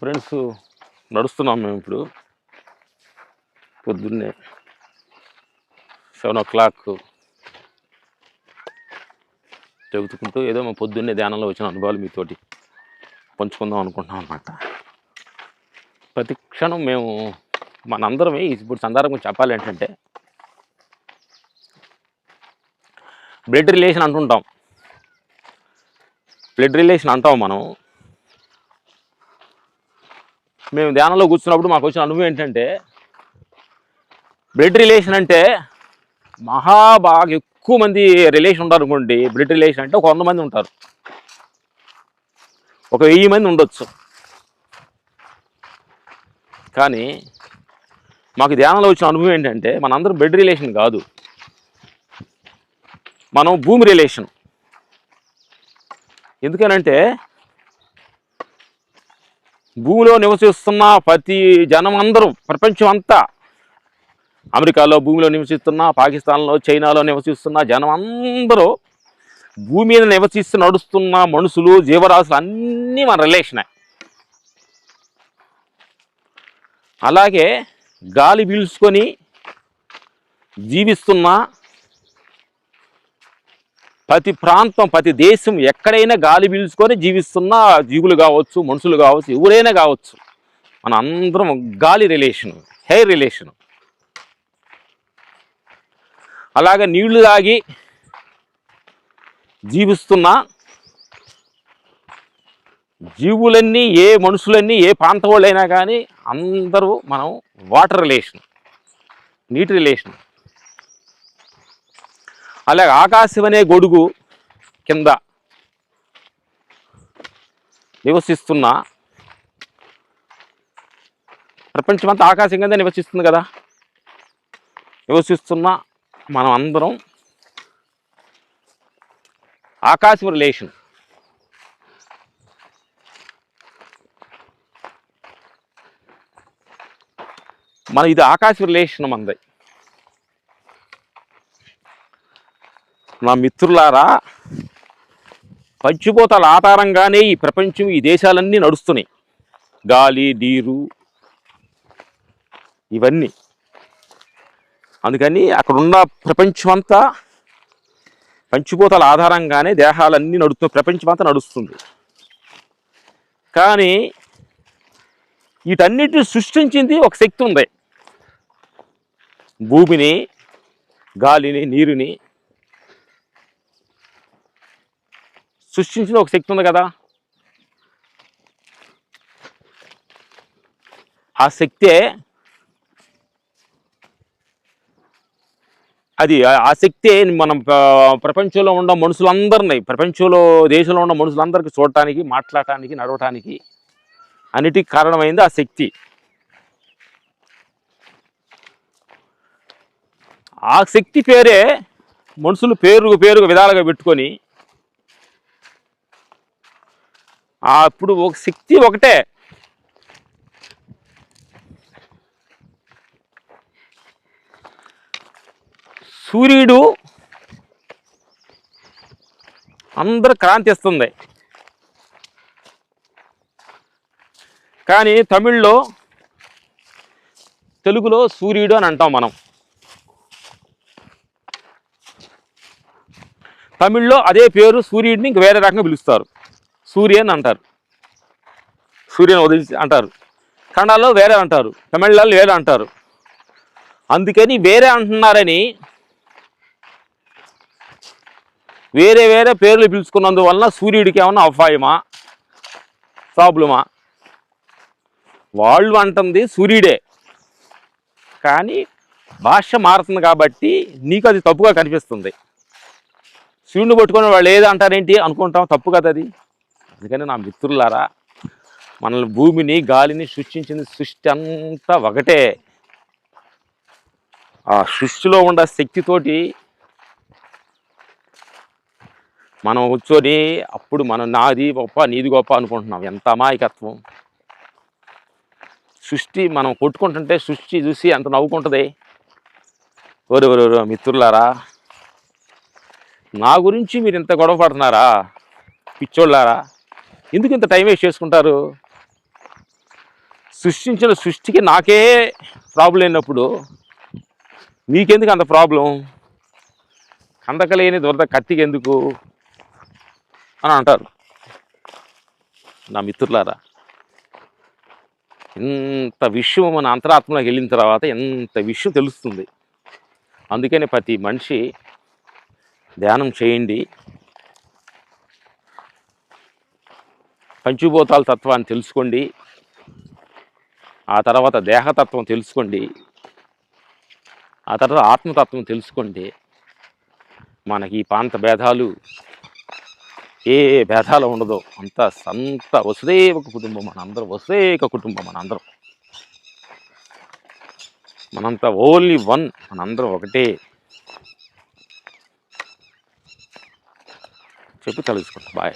Friends నడుస్తున్నాం మేము ఇప్పుడు. పొద్దున్నే సెవెన్ ఓ క్లాక్ చెబుతుకుంటూ ఏదో మా పొద్దున్నే ధ్యానంలో వచ్చిన అనుభవాలు మీతోటి పంచుకుందాం అనుకుంటున్నాం అనమాట ప్రతి క్షణం మేము మనందరం ఇప్పుడు సందర్భం చెప్పాలి ఏంటంటే బ్లడ్ రిలేషన్ అంటుంటాం. బ్లడ్ రిలేషన్ అంటాం మనం. మేము ధ్యానంలో కూర్చున్నప్పుడు మాకు వచ్చిన అనుభవం ఏంటంటే బ్లడ్ రిలేషన్ అంటే మహా బాగా ఎక్కువ మంది రిలేషన్ ఉంటారు అనుకోండి బ్లడ్ రిలేషన్ అంటే ఒక వంద మంది ఉంటారు. ఒక వెయ్యి మంది ఉండొచ్చు. కానీ మాకు ధ్యానంలో వచ్చిన అనుభవం ఏంటంటే మనందరం బ్లడ్ రిలేషన్ కాదు. మనం భూమి రిలేషన్ ఎందుకనంటే భూమిలో నివసిస్తున్న ప్రతి జనం అందరూ ప్రపంచం అంతా అమెరికాలో భూమిలో నివసిస్తున్న పాకిస్తాన్లో చైనాలో నివసిస్తున్న జనం అందరూ భూమి మీద నివసిస్తూ నడుస్తున్న మనుషులు జీవరాశులు అన్నీ మన రిలేషనే. అలాగే గాలి పీల్చుకొని జీవిస్తున్న ప్రతి ప్రాంతం ప్రతి దేశం ఎక్కడైనా గాలి పీల్చుకొని జీవిస్తున్న జీవులు కావచ్చు మనుషులు కావచ్చు ఎవరైనా కావచ్చు. మన అందరం గాలి రిలేషన్ హెయిర్ రిలేషన్ అలాగే నీళ్ళు తాగి జీవిస్తున్న జీవులన్నీ ఏ మనుషులన్నీ ఏ ప్రాంతం వాళ్ళైనా కానీ అందరూ మనం వాటర్ రిలేషన్ నీటి రిలేషన్ అలాగే ఆకాశం అనే గొడుగు కింద నివసిస్తున్న ప్రపంచమంతా ఆకాశం కింద నివసిస్తుంది కదా. నివసిస్తున్న మనం అందరం ఆకాశం రిలేషన్ మన ఇది ఆకాశ రిలేషన్ మనది నా మిత్రులారా పంచిపోతల ఆధారంగానే ఈ ప్రపంచం ఈ దేశాలన్నీ నడుస్తున్నాయి. గాలి నీరు ఇవన్నీ. అందుకని అక్కడున్న ప్రపంచం అంతా ఆధారంగానే దేహాలన్నీ నడుస్తున్నాయి ప్రపంచమంతా నడుస్తుంది. కానీ వీటన్నిటిని సృష్టించింది ఒక శక్తి ఉంది. భూమిని గాలిని నీరుని సృష్టించిన ఒక శక్తి ఉంది కదా ఆ శక్తే అది ఆ- శక్తే మనం ప్రపంచంలో ఉన్న మనుషులందరినీ ప్రపంచంలో దేశంలో ఉన్న మనుషులందరికీ చూడటానికి మాట్లాడటానికి నడవటానికి అన్నిటికి కారణమైంది ఆ శక్తి ఆ శక్తి పేరే మనుషులు పేరు పేరుగా విధాలుగా పెట్టుకొని ఆ అప్పుడు ఒక శక్తి ఒకటే. సూర్యుడు అందరు క్రాంతి ఇస్తుంది కానీ తమిళ్ళో తెలుగులో సూర్యుడు అని అంటాం మనం. తమిళ్ళో అదే పేరు సూర్యుడిని ఇంక వేరే రకంగా పిలుస్తారు. సూర్యన్ అంటారు. సూర్యన్ ఉదయించి అంటారు. కన్నడలో వేరే అంటారు. తమిళలో వేరే అంటారు. అందుకని వేరే అంటున్నారని వేరే వేరే పేర్లు పిలుచుకున్నందువలన సూర్యుడికి ఏమన్నా అపాయమా? ప్రాబ్లమా? వాళ్ళు అంటుంది సూర్యుడే. కానీ భాష మారుతుంది కాబట్టి నీకు అది తప్పుగా కనిపిస్తుంది. సూర్యుడిని పట్టుకుని వాళ్ళు ఏది అంటారేంటి అనుకుంటాం తప్పు కదా అది? అందుకని నా మిత్రులారా మనల్ని భూమిని గాలిని సృష్టించింది సృష్టి అంతా ఒకటే. ఆ సృష్టిలో ఉన్న శక్తితోటి మనం కూర్చొని అప్పుడు మనం నాది గొప్ప నీది గొప్ప అనుకుంటున్నాం. ఎంత అమాయకత్వం. సృష్టి మనం కొట్టుకుంటుంటే సృష్టి చూసి ఎంత నవ్వుకుంటుంది. ఓరెవరెవరు మిత్రులారా నా గురించి మీరు ఇంత గొడవ పడుతున్నారా? పిచ్చోళ్ళారా? ఎందుకు ఇంత టైం వేస్ట్ చేసుకుంటారు? సృష్టించిన సృష్టికి నాకే ప్రాబ్లం అయినప్పుడు నీకెందుకు అంత ప్రాబ్లం కందకలేని దొరద కత్తికి ఎందుకు అని అంటారు. నా మిత్రులారా ఇంత విషయం మన అంతరాత్మలోకి వెళ్ళిన తర్వాత ఎంత విషయం తెలుస్తుంది. అందుకని ప్రతి మనిషి ధ్యానం చేయండి. పంచభూతాల తత్వాన్ని తెలుసుకోండి. ఆ తర్వాత దేహతత్వం తెలుసుకోండి. ఆ తర్వాత ఆత్మతత్వం తెలుసుకోండి. మనకి ఈ ప్రాంత భేదాలు ఏ ఏ భేదాలు ఉండదో అంత సంత వసుదేవ కుటుంబం మనందరం వసుదేక కుటుంబం మనందరం మనంతా ఓన్లీ వన్ మనందరం ఒకటే. చెప్పి తెలుసుకుంటాం బాయ్.